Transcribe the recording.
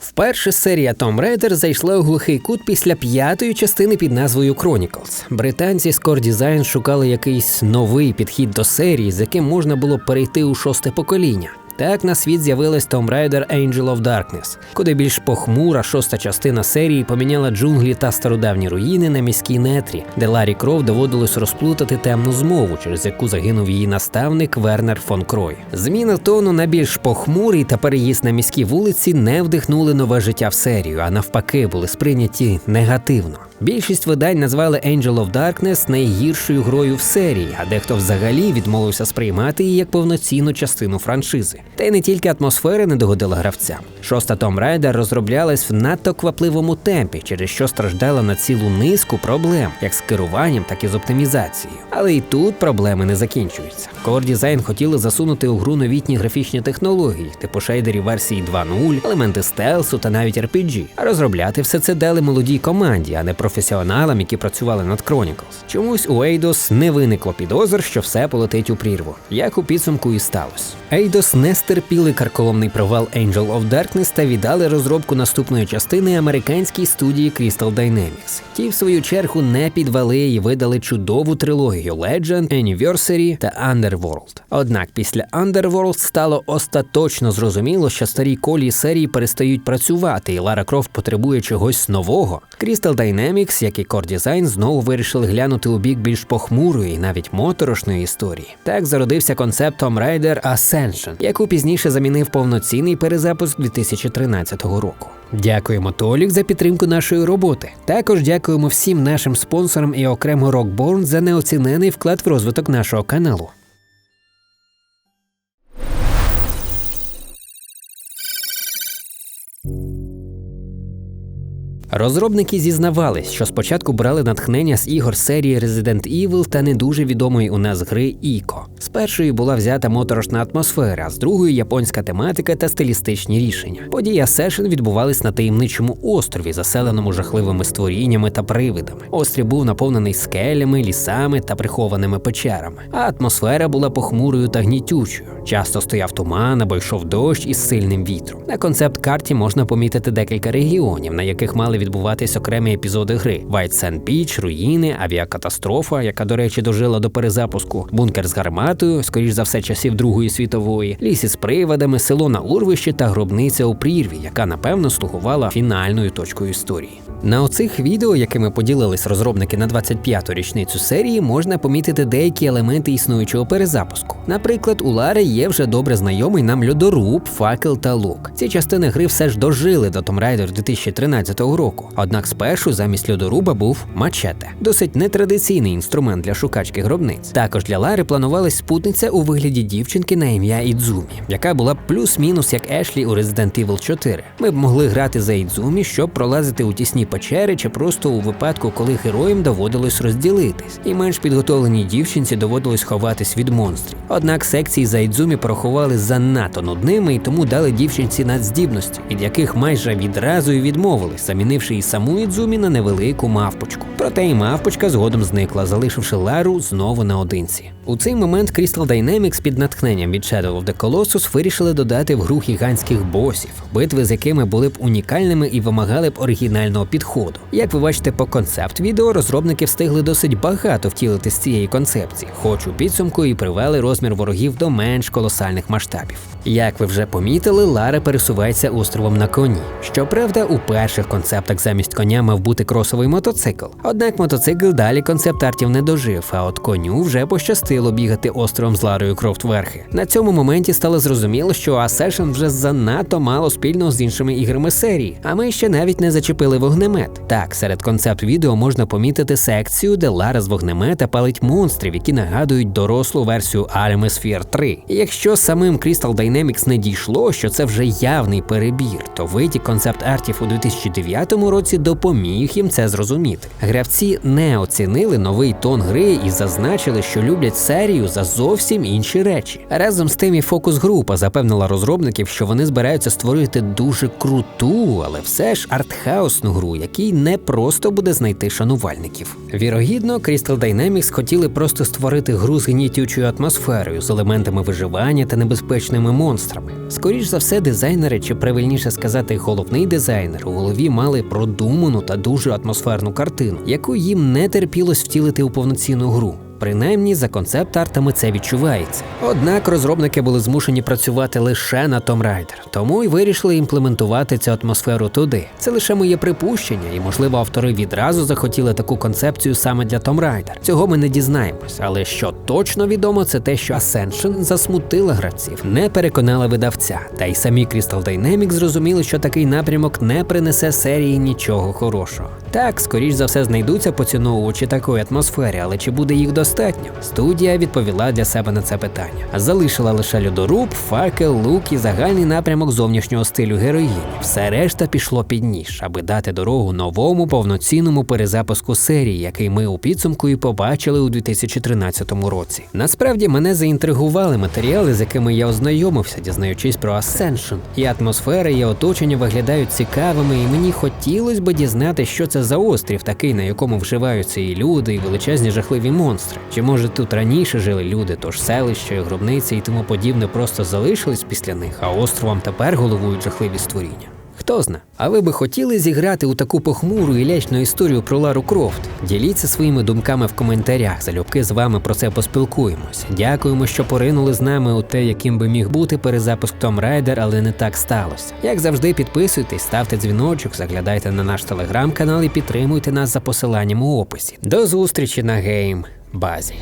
Вперше серія Tomb Raider зайшла у глухий кут після п'ятої частини під назвою Chronicles. Британці з Core Design шукали якийсь новий підхід до серії, з яким можна було перейти у шосте покоління. Так на світ з'явилась Tomb Raider Angel of Darkness, куди більш похмура шоста частина серії поміняла джунглі та стародавні руїни на міській нетрі, де Ларі Кров доводилось розплутати темну змову, через яку загинув її наставник Вернер фон Крой. Зміна тону на більш похмурий та переїзд на міські вулиці не вдихнули нове життя в серію, а навпаки, були сприйняті негативно. Більшість видань назвали Angel of Darkness найгіршою грою в серії, а дехто взагалі відмовився сприймати її як повноцінну частину франшизи. Та й не тільки атмосфера не догодила гравцям. Шоста Tomb Raider розроблялась в надто квапливому темпі, через що страждала на цілу низку проблем, як з керуванням, так і з оптимізацією. Але і тут проблеми не закінчуються. Core Design хотіли засунути у гру новітні графічні технології, типу шейдерів версії 2.0, елементи стелсу та навіть RPG. А розробляти все це дали молодій команді, а не професіоналам, які працювали над Chronicles. Чомусь у Eidos не виникло підозр, що все полетить у прірву, як у підсумку і сталося. Eidos не стерпіли карколомний провал Angel of Darkness та віддали розробку наступної частини американській студії Crystal Dynamics. Ті, в свою чергу, не підвели і видали чудову трилогію Legend, Anniversary та Underworld. Однак після Underworld стало остаточно зрозуміло, що старі колії серії перестають працювати, і Лара Крофт потребує чогось нового. Crystal Dynamics, як і Core Design, знову вирішили глянути у бік більш похмурої, навіть моторошної історії. Так зародився концепт Tomb Raider Ascension, яку пізніше замінив повноцінний перезапуск 2013 року. Дякуємо Толік за підтримку нашої роботи. Також дякуємо всім нашим спонсорам і окремо Rockborn за неоцінений вклад в розвиток нашого каналу. Розробники зізнавались, що спочатку брали натхнення з ігор серії Resident Evil та не дуже відомої у нас гри Іко. З першої була взята моторошна атмосфера, з другої японська тематика та стилістичні рішення. Події Ascension відбувались на таємничому острові, заселеному жахливими створіннями та привидами. Острів був наповнений скелями, лісами та прихованими печерами. А атмосфера була похмурою та гнітючою. Часто стояв туман або йшов дощ із сильним вітром. На концепт карті можна помітити декілька регіонів, на яких мали відбуватись окремі епізоди гри: White Sand Beach, руїни, авіакатастрофа, яка, до речі, дожила до перезапуску, бункер з гарматою, скоріш за все, часів Другої світової, ліс із привидами, село на урвищі та гробниця у прірві, яка напевно слугувала фінальною точкою історії. На оцих відео, якими поділились розробники на 25-ту річницю серії, можна помітити деякі елементи існуючого перезапуску. Наприклад, у Лари є вже добре знайомий нам льодоруб, факел та лук. Ці частини гри все ж дожили до Tomb Raider 2013 року. Однак спершу замість льодоруба був мачете, досить нетрадиційний інструмент для шукачки гробниць. Також для Лари планувалась спутниця у вигляді дівчинки на ім'я Ідзумі, яка була плюс-мінус як Ешлі у Resident Evil 4. Ми б могли грати за Ідзумі, щоб пролазити у тісні печери, чи просто у випадку, коли героям доводилось розділитись, і менш підготовленій дівчинці доводилось ховатись від монстрів. Однак секції за Ідзумі порахували занадто нудними і тому дали дівчинці надздібності, від яких майже відразу й відмовились, замінивши і саму Ідзумі на невелику мавпочку. Проте і мавпочка згодом зникла, залишивши Лару знову наодинці. У цей момент Crystal Dynamics під натхненням від Shadow of the Colossus вирішили додати в гру гігантських босів, битви з якими були б унікальними і вимагали б оригінального підходу. Як ви бачите по концепт відео, розробники встигли досить багато втілити з цієї концепції, хоч у підсумку і привели розмір ворогів до менш колосальних масштабів. Як ви вже помітили, Лара пересувається островом на коні. Щоправда, у перших концептах замість коня мав бути кросовий мотоцикл. Однак мотоцикл далі концепт артів не дожив, а от коню вже пощастило бігати островом з Ларою Крофт верхи. На цьому моменті стало зрозуміло, що Ascension вже занадто мало спільного з іншими іграми серії, а ми ще навіть не зачепили вогнемет. Так, серед концепт відео можна помітити секцію, де Лара з вогнемета палить монстрів, які нагадують дорослу версію Sphere 3. І якщо самим Crystal Dynamics не дійшло, що це вже явний перебір, то витік концепт артів у 2009 році допоміг їм це зрозуміти. Гравці не оцінили новий тон гри і зазначили, що люблять серію за зовсім інші речі. Разом з тим і фокус-група запевнила розробників, що вони збираються створити дуже круту, але все ж артхаусну гру, якій не просто буде знайти шанувальників. Вірогідно, Crystal Dynamics хотіли просто створити гру з гнітючою атмосферою, з елементами виживання та небезпечними монстрами. Скоріш за все, дизайнери, чи правильніше сказати, головний дизайнер у голові мали продуману та дуже атмосферну картину, яку їм не терпілось втілити у повноцінну гру. Принаймні за концепт-артами це відчувається. Однак розробники були змушені працювати лише на Tomb Raider, тому й вирішили імплементувати цю атмосферу туди. Це лише моє припущення, і можливо автори відразу захотіли таку концепцію саме для Tomb Raider. Цього ми не дізнаємось, але що точно відомо, це те, що Ascension засмутила гравців, не переконала видавця. Та й самі Crystal Dynamics зрозуміли, що такий напрямок не принесе серії нічого хорошого. Так, скоріш за все, знайдуться поціновувачі такої атмосфери, але чи буде їх достатньо? Студія відповіла для себе на це питання. Залишила лише льодоруб, факел, лук і загальний напрямок зовнішнього стилю героїні. Все решта пішло під ніж, аби дати дорогу новому повноцінному перезапуску серії, який ми у підсумку і побачили у 2013 році. Насправді мене заінтригували матеріали, з якими я ознайомився, дізнаючись про Ascension. І атмосфера, і оточення виглядають цікавими, і мені хотілося б дізнати, що це за острів, такий, на якому вживаються і люди, і величезні жахливі монстри. Чи може тут раніше жили люди, тож селища, і гробниці і тому подібне просто залишились після них, а островом тепер головують жахливі створіння. Хто зна, а ви би хотіли зіграти у таку похмуру і лячну історію про Лару Крофт? Діліться своїми думками в коментарях. Залюбки з вами про це поспілкуємось. Дякуємо, що поринули з нами у те, яким би міг бути перезапуск Tomb Raider, але не так сталося. Як завжди, підписуйтесь, ставте дзвіночок, заглядайте на наш телеграм-канал і підтримуйте нас за посиланням у описі. До зустрічі на гейм base.